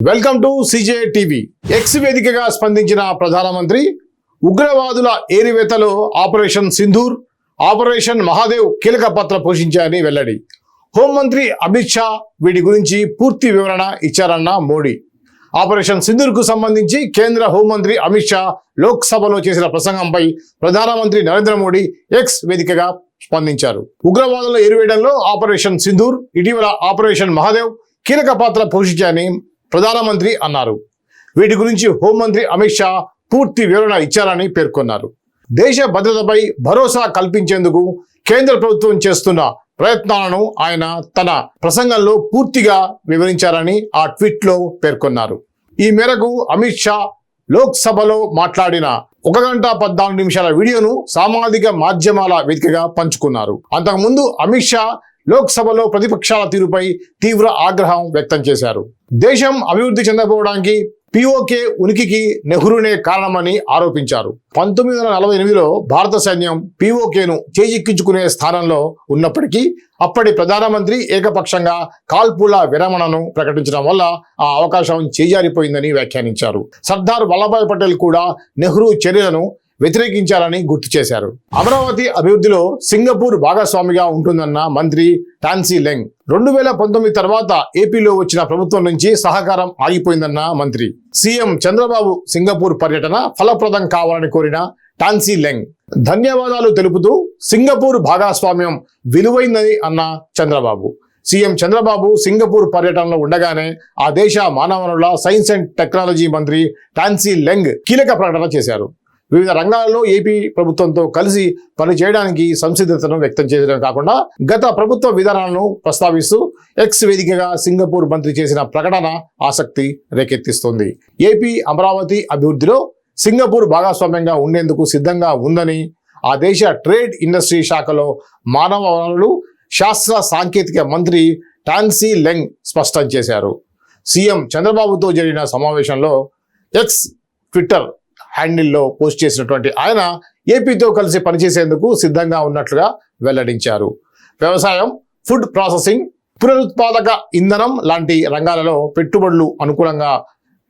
Welcome to CJ TV X వేదికగా స్పందించిన ప్రధానమంత్రి ఉగ్రవాదుల ఏరివేతలో ఆపరేషన్ సింధూర్ ఆపరేషన్ మహాదేవ్ కీలక పాత్ర పోషించాయని వెల్లడి. హోంమంత్రి అమిత్ షా వీటి గురించి పూర్తి వివరణ ఇచ్చారన్న మోడీ. ఆపరేషన్ సింధూర్కు సంబంధించి కేంద్ర హోంమంత్రి అమిత్ షా లోక్సభలో చేసిన ప్రసంగంపై ప్రధానమంత్రి నరేంద్ర మోడీ ఎక్స్ వేదికగా స్పందించారు. ఉగ్రవాదుల ఏరివేయడంలో ఆపరేషన్ సింధూర్ ఇటీవల ఆపరేషన్ మహాదేవ్ కీలక పాత్ర పోషించాయని ప్రధానమంత్రి అన్నారు. వీటి గురించి హోంమంత్రి అమిత్ షా పూర్తి వివరణ ఇచ్చారని పేర్కొన్నారు. దేశ భద్రతపై భరోసా కల్పించేందుకు కేంద్ర ప్రభుత్వం చేస్తున్న ప్రయత్నాలను ఆయన తన ప్రసంగంలో పూర్తిగా వివరించారని ఆ ట్వీట్లో పేర్కొన్నారు. ఈ మేరకు అమిత్ షా లోక్సభలో మాట్లాడిన ఒక గంట పద్నాలుగు నిమిషాల వీడియోను సామాజిక మాధ్యమాల వేదికగా పంచుకున్నారు. అంతకుముందు అమిత్ షా లోక్సభలో ప్రతిపక్షాల తీరుపై తీవ్ర ఆగ్రహం వ్యక్తం చేశారు. దేశం అభివృద్ధి చెందకపోవడానికి పిఓకే ఉనికికి నెహ్రూనే కారణమని ఆరోపించారు. పంతొమ్మిది వందల నలభై ఎనిమిదిలో భారత సైన్యం పిఓకేను చేజిక్కించుకునే స్థానంలో ఉన్నప్పటికీ అప్పటి ప్రధానమంత్రి ఏకపక్షంగా కాల్పుల విరమణను ప్రకటించడం వల్ల ఆ అవకాశం చేజారిపోయిందని వ్యాఖ్యానించారు. సర్దార్ వల్లభాయ్ పటేల్ కూడా నెహ్రూ చర్యలను వ్యతిరేకించాలని గుర్తు చేశారు. అమరావతి అభివృద్ధిలో సింగపూర్ భాగస్వామిగా ఉంటుందన్న మంత్రి టాన్సీ లెంగ్. రెండు వేల పంతొమ్మిది తర్వాత ఏపీలో వచ్చిన ప్రభుత్వం నుంచి సహకారం ఆగిపోయిందన్న మంత్రి. సీఎం చంద్రబాబు సింగపూర్ పర్యటన ఫలప్రదం కావాలని కోరిన టాన్సీ లెంగ్. ధన్యవాదాలు తెలుపుతూ సింగపూర్ భాగస్వామ్యం విలువైందని అన్న చంద్రబాబు. సీఎం చంద్రబాబు సింగపూర్ పర్యటనలో ఉండగానే ఆ దేశ మానవ వనరుల సైన్స్ అండ్ టెక్నాలజీ మంత్రి టాన్సీ లెంగ్ కీలక ప్రకటన చేశారు. వివిధ రంగాల్లో ఏపీ ప్రభుత్వంతో కలిసి పనిచేయడానికి సంసిద్ధతను వ్యక్తం చేయడం కాకుండా గత ప్రభుత్వ విధానాలను ప్రస్తావిస్తూ ఎక్స్ వేదికగా సింగపూర్ మంత్రి చేసిన ప్రకటన ఆసక్తి రేకెత్తిస్తోంది. ఏపీ అమరావతి అభివృద్ధిలో సింగపూర్ భాగస్వామ్యంగా ఉండేందుకు సిద్ధంగా ఉందని ఆ దేశ ట్రేడ్ ఇండస్ట్రీ శాఖలో మానవ వనరులు శాస్త్ర సాంకేతిక మంత్రి టాన్సీ లెంగ్ స్పష్టం చేశారు. సీఎం చంద్రబాబుతో జరిగిన సమావేశంలో ఎక్స్ ట్విట్టర్ హ్యాండిల్లో పోస్ట్ చేసినటువంటి ఆయన ఏపీతో కలిసి పనిచేసేందుకు సిద్ధంగా ఉన్నట్లుగా వెల్లడించారు. వ్యవసాయం ఫుడ్ ప్రాసెసింగ్ పునరుత్పాదక ఇంధనం లాంటి రంగాలలో పెట్టుబడులు అనుకూలంగా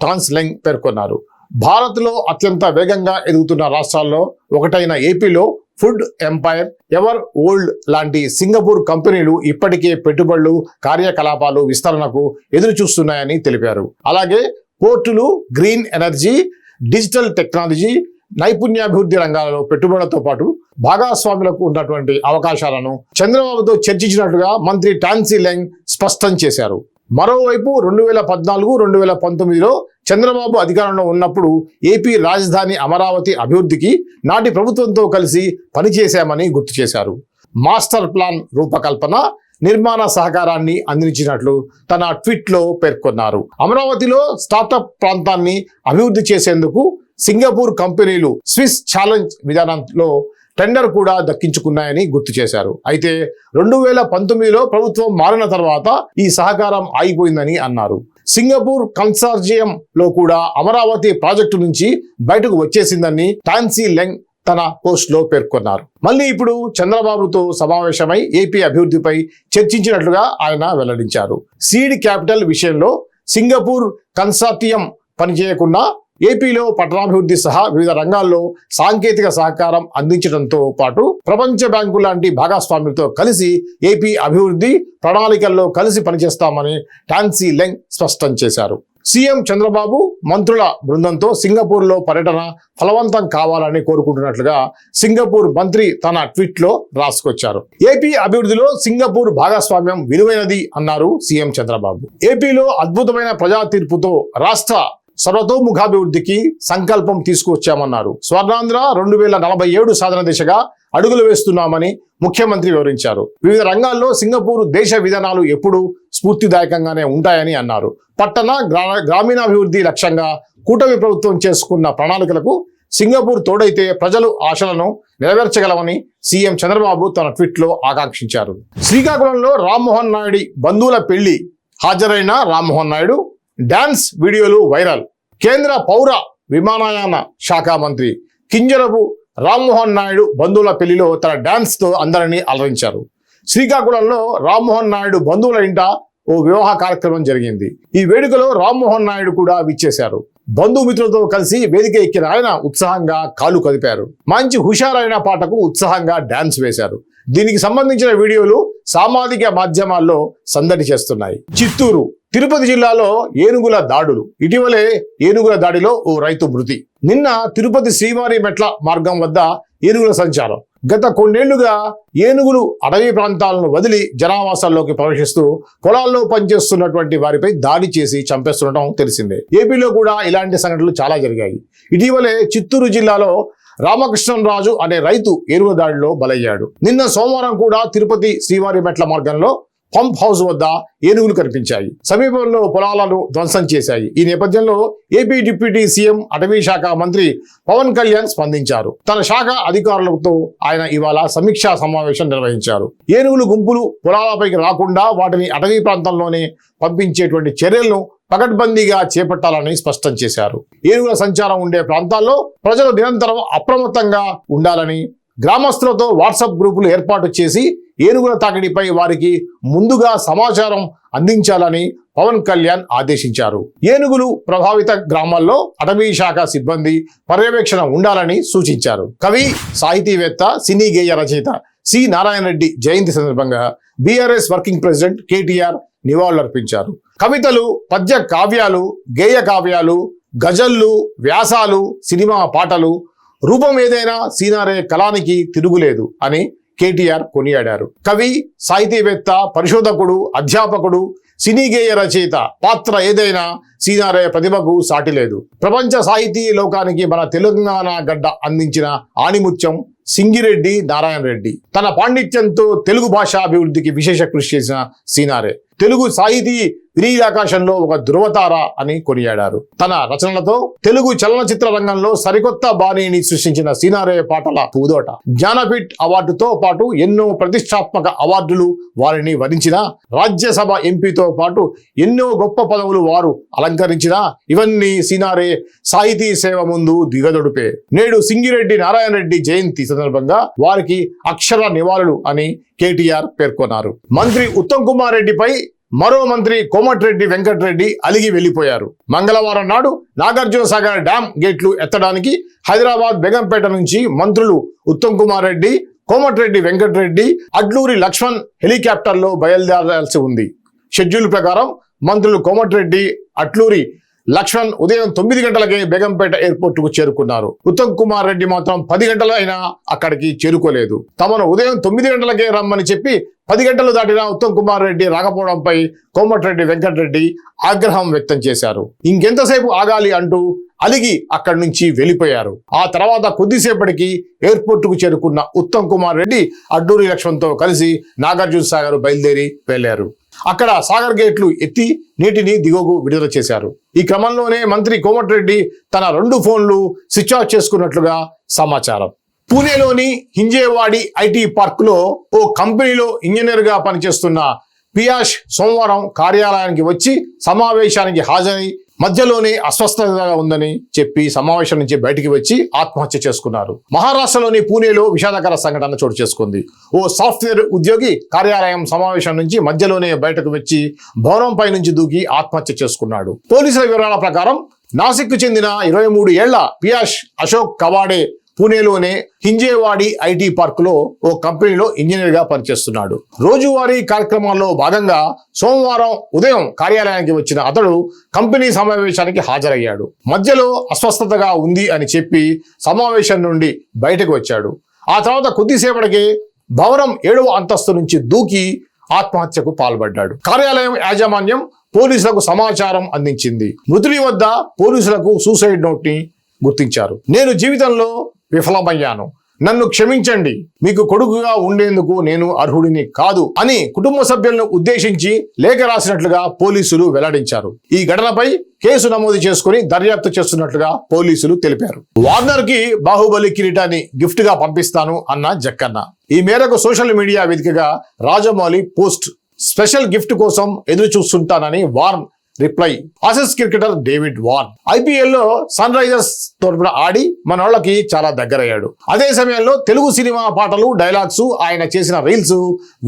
టాన్స్లెంగ్ పేర్కొన్నారు. భారత్లో అత్యంత వేగంగా ఎదుగుతున్న రాష్ట్రాల్లో ఒకటైన ఏపీలో ఫుడ్ ఎంపైర్ ఎవర్ ఓల్డ్ లాంటి సింగపూర్ కంపెనీలు ఇప్పటికే పెట్టుబడులు కార్యకలాపాలు విస్తరణకు ఎదురు చూస్తున్నాయని తెలిపారు. అలాగే పోర్టులు గ్రీన్ ఎనర్జీ డిజిటల్ టెక్నాలజీ నైపుణ్యాభివృద్ధి రంగాలలో పెట్టుబడులతో పాటు భాగస్వాములకు ఉన్నటువంటి అవకాశాలను చంద్రబాబుతో చర్చించినట్లుగా మంత్రి టాన్సీ లెంగ్ స్పష్టం చేశారు. మరోవైపు రెండు వేల పద్నాలుగు రెండు వేల పంతొమ్మిదిలో చంద్రబాబు అధికారంలో ఉన్నప్పుడు ఏపీ రాజధాని అమరావతి అభివృద్ధికి నాటి ప్రభుత్వంతో కలిసి పనిచేశామని గుర్తు చేశారు. మాస్టర్ ప్లాన్ రూపకల్పన నిర్మాణ సహకారాన్ని అందించినట్లు తన ట్వీట్లో పేర్కొన్నారు. అమరావతిలో స్టార్టప్ ప్రాంతాన్ని అభివృద్ధి చేసేందుకు సింగపూర్ కంపెనీలు స్విస్ ఛాలెంజ్ విధానంలో టెండర్ కూడా దక్కించుకున్నాయని గుర్తు చేశారు. అయితే రెండు వేల పంతొమ్మిదిలో ప్రభుత్వం మారిన తర్వాత ఈ సహకారం ఆగిపోయిందని అన్నారు. సింగపూర్ కన్సార్జియం లో కూడా అమరావతి ప్రాజెక్టు నుంచి బయటకు వచ్చేసిందని టాన్సీ లెంగ్ తన పోస్టులో పేర్కొన్నారు. మళ్ళీ ఇప్పుడు చంద్రబాబుతో సమావేశమై ఏపీ అభివృద్ధిపై చర్చించినట్లుగా ఆయన వెల్లడించారు. సీడ్ క్యాపిటల్ విషయంలో సింగపూర్ కన్సార్టియం పనిచేయకుండా ఏపీలో పట్టణాభివృద్ధి సహా వివిధ రంగాల్లో సాంకేతిక సహకారం అందించడంతో పాటు ప్రపంచ బ్యాంకు లాంటి భాగస్వాములతో కలిసి ఏపీ అభివృద్ధి ప్రణాళికల్లో కలిసి పనిచేస్తామని టాన్సీ లెంగ్ స్పష్టం చేశారు. సీఎం చంద్రబాబు మంత్రుల బృందంతో సింగపూర్లో పర్యటన ఫలవంతం కావాలని కోరుకుంటున్నట్లుగా సింగపూర్ మంత్రి తన ట్వీట్లో రాసుకొచ్చారు. ఏపీ అభివృద్ధిలో సింగపూర్ భాగస్వామ్యం విలువైనది అన్నారు సీఎం చంద్రబాబు. ఏపీలో అద్భుతమైన ప్రజా తీర్పుతో రాష్ట్ర సర్వతోముఖాభివృద్ధికి సంకల్పం తీసుకువచ్చామన్నారు స్వర్ణాంధ్ర రెండు వేల నలభై ఏడు సాధన దిశగా అడుగులు వేస్తున్నామని ముఖ్యమంత్రి వివరించారు. వివిధ రంగాల్లో సింగపూర్ దేశ విధానాలు ఎప్పుడూ స్ఫూర్తిదాయకంగానే ఉంటాయని అన్నారు. పట్టణ గ్రా- గ్రామీణాభివృద్ధి లక్ష్యంగా కూటమి ప్రభుత్వం చేసుకున్న ప్రణాళికలకు సింగపూర్ తోడైతే ప్రజలు ఆశలను నెరవేర్చగలమని సీఎం చంద్రబాబు తన ట్వీట్లో ఆకాంక్షించారు. శ్రీకాకుళంలో రామ్మోహన్ నాయుడి బంధువుల పెళ్ళి హాజరైన Rammohan Naidu dance videos viral. కేంద్ర పౌర విమానయాన శాఖ మంత్రి కింజరపు రామ్మోహన్ నాయుడు బంధువుల పెళ్ళిలో తన డ్యాన్స్తో అందరినీ అలరించారు. శ్రీకాకుళంలో రామ్మోహన్ నాయుడు బంధువుల ఇంట ఓ వివాహ కార్యక్రమం జరిగింది. ఈ వేడుకలో రామ్మోహన్ నాయుడు కూడా విచ్చేశారు. బంధుమిత్రులతో కలిసి వేదిక ఎక్కిన ఆయన ఉత్సాహంగా కాలు కదిపారు. మంచి హుషారైన పాటకు ఉత్సాహంగా డాన్స్ వేశారు. దీనికి సంబంధించిన వీడియోలు సామాజిక మాధ్యమాల్లో సందడి చేస్తున్నాయి. చిత్తూరు తిరుపతి జిల్లాలో ఏనుగుల దాడులు. ఇటీవలే ఏనుగుల దాడిలో ఓ రైతు మృతి. నిన్న తిరుపతి శ్రీవారి మెట్ల మార్గం వద్ద ఏనుగుల సంచారం. గత కొన్నేళ్ళుగా ఏనుగులు అడవి ప్రాంతాలను వదిలి జనావాసాల్లోకి ప్రవేశిస్తూ పొలాల్లో పనిచేస్తున్నటువంటి వారిపై దాడి చేసి చంపేస్తుండటం తెలిసిందే. ఏపీలో కూడా ఇలాంటి సంఘటనలు చాలా జరిగాయి. ఇటీవలే చిత్తూరు జిల్లాలో రామకృష్ణరాజు అనే రైతు ఏనుగుల దాడిలో బలయ్యాడు. నిన్న సోమవారం కూడా తిరుపతి శ్రీవారి మెట్ల మార్గంలో పంప్ హౌస్ వద్ద ఏనుగులు కనిపించాయి. సమీపంలో పొలాలను ధ్వంసం చేశాయి. ఈ నేపథ్యంలో ఏపీ డిప్యూటీ సీఎం అటవీ శాఖ మంత్రి పవన్ కళ్యాణ్ స్పందించారు. తన శాఖ అధికారులతో ఆయన ఇవాళ సమీక్షా సమావేశం నిర్వహించారు. ఏనుగులు గుంపులు పొలాలపైకి రాకుండా వాటిని అటవీ ప్రాంతంలోనే పంపించేటువంటి చర్యలను పకడ్బందీగా చేపట్టాలని స్పష్టం చేశారు. ఏనుగుల సంచారం ఉండే ప్రాంతాల్లో ప్రజలు నిరంతరం అప్రమత్తంగా ఉండాలని గ్రామస్తులతో వాట్సాప్ గ్రూపులు ఏర్పాటు చేసి ఏనుగుల తాకిడిపై వారికి ముందుగా సమాచారం అందించాలని పవన్ కళ్యాణ్ ఆదేశించారు. ఏనుగులు ప్రభావిత గ్రామాల్లో అటవీ శాఖ సిబ్బంది పర్యవేక్షణ ఉండాలని సూచించారు. కవి సాహితీవేత్త సినీ గేయ రచయిత సి. నారాయణ రెడ్డి జయంతి సందర్భంగా బీఆర్ఎస్ వర్కింగ్ ప్రెసిడెంట్ కేటీఆర్ నివాళులర్పించారు. కవితలు పద్య కావ్యాలు గేయ కావ్యాలు గజళ్ళు వ్యాసాలు సినిమా పాటలు రూపం ఏదైనా సీనారే కళానికి తిరుగులేదు అని కేటీఆర్ కొనియాడారు. కవి సాహితీవేత్త పరిశోధకుడు అధ్యాపకుడు సినీ గేయ రచయిత పాత్ర ఏదైనా సీనారే ప్రతిభకు సాటి లేదు. ప్రపంచ సాహితీ లోకానికి మన తెలంగాణ గడ్డ అందించిన ఆణిముత్యం సింగిరెడ్డి నారాయణ రెడ్డి. తన పాండిత్యంతో తెలుగు భాష అభివృద్ధికి విశేష కృషి చేసిన సీనారే. తెలుగు సాహితీ వినీలాకాశంలో ఒక ధృవతార అని కొనియాడారు. తన రచనలతో తెలుగు చలనచిత్ర రంగంలో సరికొత్త బాణీని సృష్టించిన సీనారే పాటల పూదోట. జ్ఞానపీఠ్ అవార్డుతో పాటు ఎన్నో ప్రతిష్టాత్మక అవార్డులు వారిని వరించిన రాజ్యసభ ఎంపీతో పాటు ఎన్నో గొప్ప పదవులు వారు అలంకరించిన ఇవన్నీ సీనారే సాహితీ సేవ ముందు దిగదొడుపే. నేడు సింగిరెడ్డి నారాయణ రెడ్డి జయంతి సందర్భంగా వారికి అక్షర నివాళులు అని కేటీఆర్ పేర్కొన్నారు. మంత్రి ఉత్తమ్ కుమార్ రెడ్డిపై మరో మంత్రి కోమటిరెడ్డి వెంకటరెడ్డి అలిగి వెళ్ళిపోయారు మంగళవారం నాడు నాగార్జున సాగర్ డ్యాం గేట్లు ఎత్తడానికి హైదరాబాద్ బెగంపేట నుంచి మంత్రులు ఉత్తమ్ కుమార్ రెడ్డి కోమటిరెడ్డి వెంకటరెడ్డి అడ్లూరి లక్ష్మణ్ హెలికాప్టర్లో బయలుదేరాల్సి ఉంది. షెడ్యూల్ ప్రకారం మంత్రులు కోమటిరెడ్డి అట్లూరి లక్ష్మణ్ ఉదయం తొమ్మిది గంటలకే బేగంపేట ఎయిర్పోర్ట్కు చేరుకున్నారు. ఉత్తమ్ కుమార్ రెడ్డి మాత్రం పది గంటలైనా అక్కడికి చేరుకోలేదు. తమను ఉదయం తొమ్మిది గంటలకే రమ్మని చెప్పి పది గంటలు దాటిన ఉత్తమ్ కుమార్ రెడ్డి రాకపోవడంపై కోమటిరెడ్డి వెంకటరెడ్డి ఆగ్రహం వ్యక్తం చేశారు. ఇంకెంతసేపు ఆగాలి అంటూ అలిగి అక్కడి నుంచి వెళ్ళిపోయారు. ఆ తర్వాత కొద్దిసేపటికి ఎయిర్పోర్ట్కు చేరుకున్న ఉత్తమ్ కుమార్ రెడ్డి అడ్డూరి లక్ష్మణ్తో కలిసి నాగార్జున సాగర్ బయలుదేరి వెళ్ళారు అక్కడ సాగర్ గేట్లు ఎత్తి నీటిని దిగువకు విడుదల చేశారు. ఈ క్రమంలోనే మంత్రి కోమటిరెడ్డి తన రెండు ఫోన్లు స్విచ్ ఆఫ్ చేసుకున్నట్లుగా సమాచారం. పూణేలోని హింజేవాడి ఐటీ పార్క్లో ఓ కంపెనీలో ఇంజనీర్గా పనిచేస్తున్న పియాష్ సోమవారం కార్యాలయానికి వచ్చి సమావేశానికి హాజరై మధ్యలోనే అస్వస్థతగా ఉందని చెప్పి సమావేశం నుంచి బయటికి వచ్చి ఆత్మహత్య చేసుకున్నారు. మహారాష్ట్రలోని పూణేలో విషాదకర సంఘటన చోటు చేసుకుంది. ఓ సాఫ్ట్వేర్ ఉద్యోగి కార్యాలయం సమావేశం నుంచి మధ్యలోనే బయటకు వచ్చి భవనంపై నుంచి దూకి ఆత్మహత్య చేసుకున్నాడు. పోలీసుల వివరాల ప్రకారం నాసిక్ చెందిన ఇరవై మూడు ఏళ్ళ పియాష్ అశోక్ కవాడే పూణేలోనే హింజేవాడి ఐటీ పార్కులో ఓ కంపెనీలో ఇంజనీర్గా పనిచేస్తున్నాడు. రోజువారీ కార్యక్రమాల్లో భాగంగా సోమవారం ఉదయం కార్యాలయానికి వచ్చిన అతడు కంపెనీ సమావేశానికి హాజరయ్యాడు. మధ్యలో అస్వస్థతగా ఉంది అని చెప్పి సమావేశం నుండి బయటకు వచ్చాడు. ఆ తర్వాత కొద్దిసేపటికే భవనం ఏడవ అంతస్తు నుంచి దూకి ఆత్మహత్యకు పాల్పడ్డాడు. కార్యాలయం యాజమాన్యం పోలీసులకు సమాచారం అందించింది. మృతుడి వద్ద పోలీసులకు సూసైడ్ నోట్ని గుర్తించారు. నేను జీవితంలో విఫలమయ్యాను. నన్ను క్షమించండి. మీకు కొడుకుగా ఉండేందుకు నేను అర్హుడిని కాదు అని కుటుంబ సభ్యులను ఉద్దేశించి లేఖ రాసినట్లుగా పోలీసులు వెల్లడించారు. ఈ ఘటనపై కేసు నమోదు చేసుకుని దర్యాప్తు చేస్తున్నట్లుగా పోలీసులు తెలిపారు. వార్నర్కి బాహుబలి కిరీటాన్ని గిఫ్ట్గా పంపిస్తాను అన్న జక్కన్న. ఈ మేరకు సోషల్ మీడియా వేదికగా రాజమౌళి పోస్ట్ స్పెషల్ గిఫ్ట్ కోసం ఎదురు చూస్తుంటానని Warne reply. Aussies cricketer David van ఐపీఎల్లో సన్ రైజర్స్ తరపున ఆడి మన వాళ్ళకి చాలా దగ్గరయ్యాడు. అదే సమయంలో తెలుగు సినిమా పాటలు డైలాగ్స్ ఆయన చేసిన రీల్స్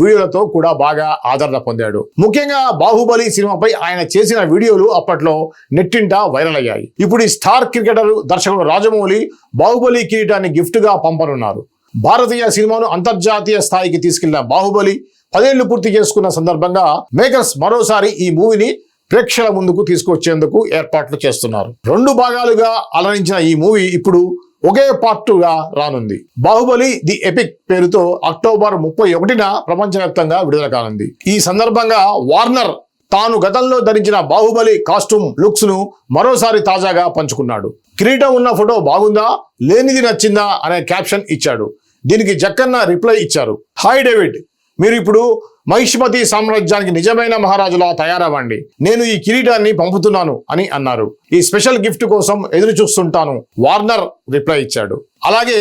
వీడియోలతో కూడా బాగా ఆదరణ పొందాడు. ముఖ్యంగా బాహుబలి సినిమాపై ఆయన చేసిన వీడియోలు అప్పట్లో నెట్టింట వైరల్ అయ్యాయి ఇప్పుడు ఈ స్టార్ క్రికెటర్ దర్శకుడు రాజమౌళి బాహుబలి కిరీటాన్ని గిఫ్ట్గా పంపనున్నారు. భారతీయ సినిమాను అంతర్జాతీయ స్థాయికి తీసుకెళ్ళిన బాహుబలి పదేళ్ళు పూర్తి చేసుకున్న సందర్భంగా మేకర్స్ మరోసారి ఈ మూవీని ప్రేక్షకుల ముందుకు తీసుకొచ్చేందుకు ఏర్పాట్లు చేస్తున్నారు. రెండు భాగాలుగా అలరించిన ఈ మూవీ ఇప్పుడు ఒకే పార్టుగా రానుంది. బాహుబలి ది ఎపిక్ పేరుతో అక్టోబర్ ముప్పై ఒకటిన ప్రపంచవ్యాప్తంగా విడుదల కానుంది. ఈ సందర్భంగా వార్నర్ తాను గతంలో ధరించిన బాహుబలి కాస్ట్యూమ్ లుక్స్ను మరోసారి తాజాగా పంచుకున్నాడు. కిరీటం ఉన్న ఫోటో బాగుందా లేనిది నచ్చిందా అనే క్యాప్షన్ ఇచ్చాడు. దీనికి జక్కన్న రిప్లై ఇచ్చారు. హాయ్ డేవిడ్ మీరు ఇప్పుడు మహిష్మతి సామ్రాజ్యానికి నిజమైన మహారాజులా తయారవ్వండి. నేను ఈ కిరీటాన్ని పంపుతున్నాను అని అన్నారు. ఈ స్పెషల్ గిఫ్ట్ కోసం ఎదురు చూస్తుంటాను వార్నర్ రిప్లై ఇచ్చాడు. అలాగే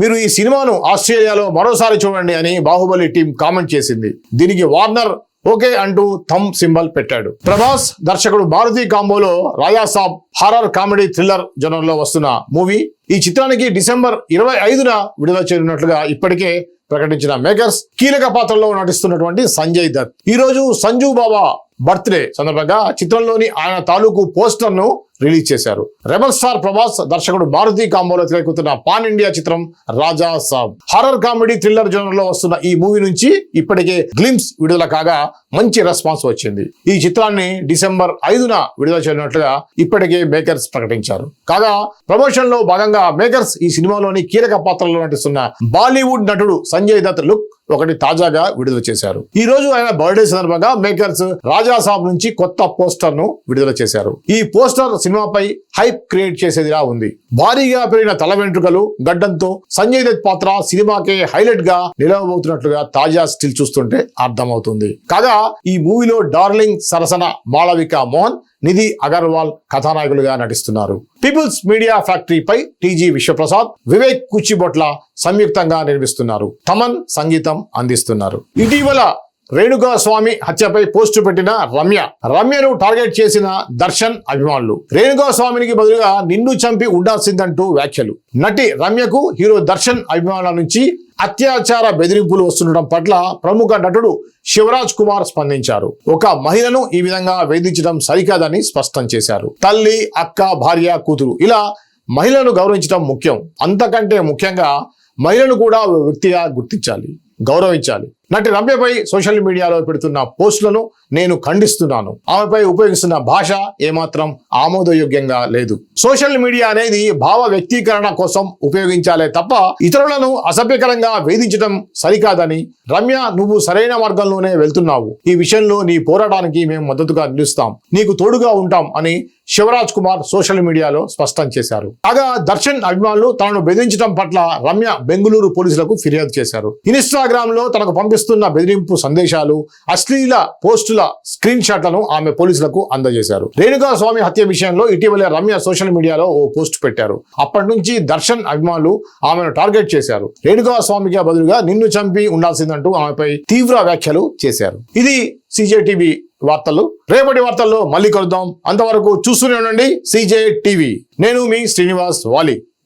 మీరు ఈ సినిమాను ఆస్ట్రేలియాలో మరోసారి చూడండి అని బాహుబలి టీం కామెంట్ చేసింది. దీనికి వార్నర్ ఓకే అంటూ థమ్ సింబల్ పెట్టాడు. ప్రభాస్ దర్శకుడు మారుతి కాంబోలో రాజాసాబ్ హారర్ కామెడీ థ్రిల్లర్ జనర్లో వస్తున్న మూవీ. ఈ చిత్రానికి డిసెంబర్ ఇరవై ఐదున విడుదల చేయనున్నట్లుగా ఇప్పటికే ప్రకటించిన మేకర్స్ కీలక పాత్రలో నటిస్తున్నటువంటి సంజయ్ దత్. ఈ రోజు సంజు బాబా బర్త్డే సందర్భంగా చిత్రంలోని ఆయన తాలూకు పోస్టర్ను రిలీజ్ చేశారు. రెబల్ స్టార్ ప్రభాస్ దర్శకుడు మారుతి కాంబోలో తెరకెక్కుతున్న పాన్ ఇండియా చిత్రం Raja Saab. Horror comedy thriller జోనర్లో వస్తున్న ఈ మూవీ నుంచి ఇప్పటికే గ్లిమ్స్ విడుదల కాగా మంచి రెస్పాన్స్ వచ్చింది. ఈ చిత్రాన్ని డిసెంబర్ ఐదున విడుదల చేయనున్నట్లుగా ఇప్పటికే మేకర్స్ ప్రకటించారు. కాగా ప్రమోషన్లో భాగంగా మేకర్స్ ఈ సినిమాలోని కీలక పాత్రలో నటిస్తున్న బాలీవుడ్ నటుడు సంజయ్ దత్ లుక్ ఒకటి తాజాగా విడుదల చేశారు. ఈ రోజు ఆయన బర్త్డే సందర్భంగా మేకర్స్ రాజాసాబ్ నుంచి కొత్త పోస్టర్ను విడుదల చేశారు. ఈ పోస్టర్ సినిమాపై హైప్ క్రియేట్ చేసేదిలా ఉంది. భారీగా పెరిగిన తల వెంట్రుకలు గడ్డంతో సంజయ్ దత్ పాత్ర సినిమాకే హైలైట్గా నిలవబోతున్నట్లుగా తాజా స్టిల్ చూస్తుంటే అర్థమవుతుంది. కాగా ఈ మూవీలో డార్లింగ్ సరసన మాళవిక మోహన్ నిధి అగర్వాల్ కథానాయకులుగా నటిస్తున్నారు. పీపుల్స్ మీడియా ఫ్యాక్టరీపై టీజీ విశ్వప్రసాద్ వివేక్ కుచిబొట్ల సంయుక్తంగా నిర్మిస్తున్నారు. తమన్ సంగీతం అందిస్తున్నారు. ఇటీవల రేణుకాస్వామి హత్యపై పోస్టు పెట్టిన రమ్య. రమ్యను టార్గెట్ చేసిన దర్శన్ అభిమానులు. రేణుకాస్వామినికి బదులుగా నిన్ను చంపి ఉండాల్సిందంటూ వ్యాఖ్యలు. నటి రమ్యకు హీరో దర్శన్ అభిమానుల నుంచి అత్యాచార బెదిరింపులు వస్తుండటం పట్ల ప్రముఖ నటుడు శివరాజ్ కుమార్ స్పందించారు. ఒక మహిళను ఈ విధంగా వేధించడం సరికాదని స్పష్టం చేశారు. తల్లి అక్క భార్య కూతురు ఇలా మహిళను గౌరవించడం ముఖ్యం. అంతకంటే ముఖ్యంగా మహిళను కూడా వ్యక్తిగా గుర్తించాలి గౌరవించాలి. నటి రమ్యపై సోషల్ మీడియాలో పెడుతున్న పోస్టులను నేను ఖండిస్తున్నాను. ఆమెపై ఉపయోగిస్తున్న భాష ఏమాత్రం ఆమోదయోగ్యంగా లేదు. సోషల్ మీడియా అనేది భావ వ్యక్తీకరణ కోసం ఉపయోగించాలే తప్ప ఇతరులను అసభ్యకరంగా వేధించడం సరికాదని రమ్య నువ్వు సరైన మార్గంలోనే వెళ్తున్నావు. ఈ విషయంలో నీ పోరాటానికి మేము మద్దతుగా నిలుస్తాం. నీకు తోడుగా ఉంటాం అని శివరాజ్ కుమార్ సోషల్ మీడియాలో స్పష్టం చేశారు. కాగా దర్శన్ అభిమానులు తనను బెదిరించడం పట్ల రమ్య బెంగళూరు పోలీసులకు ఫిర్యాదు చేశారు. ఇన్స్టాగ్రామ్లో తనకు పంపిస్తున్న బెదిరింపు సందేశాలు అశ్లీల పోస్టుల స్క్రీన్ షాట్లను ఆమె పోలీసులకు అందజేశారు. రేణుకా స్వామి హత్య విషయంలో ఇటీవల రమ్య సోషల్ మీడియాలో ఓ పోస్ట్ పెట్టారు. అప్పటి నుంచి దర్శన్ అభిమానులు ఆమెను టార్గెట్ చేశారు. రేణుకా స్వామికి బదులుగా నిన్ను చంపి ఉండాల్సిందంటూ ఆమెపై తీవ్ర వ్యాఖ్యలు చేశారు. ఇది సిజేటీవీ వార్తలు. రేపటి వార్తల్లో మళ్ళీ కలుద్దాం. అంతవరకు చూస్తూనే ఉండండి సిజే టీవీ నేను మీ శ్రీనివాస్ వాలి.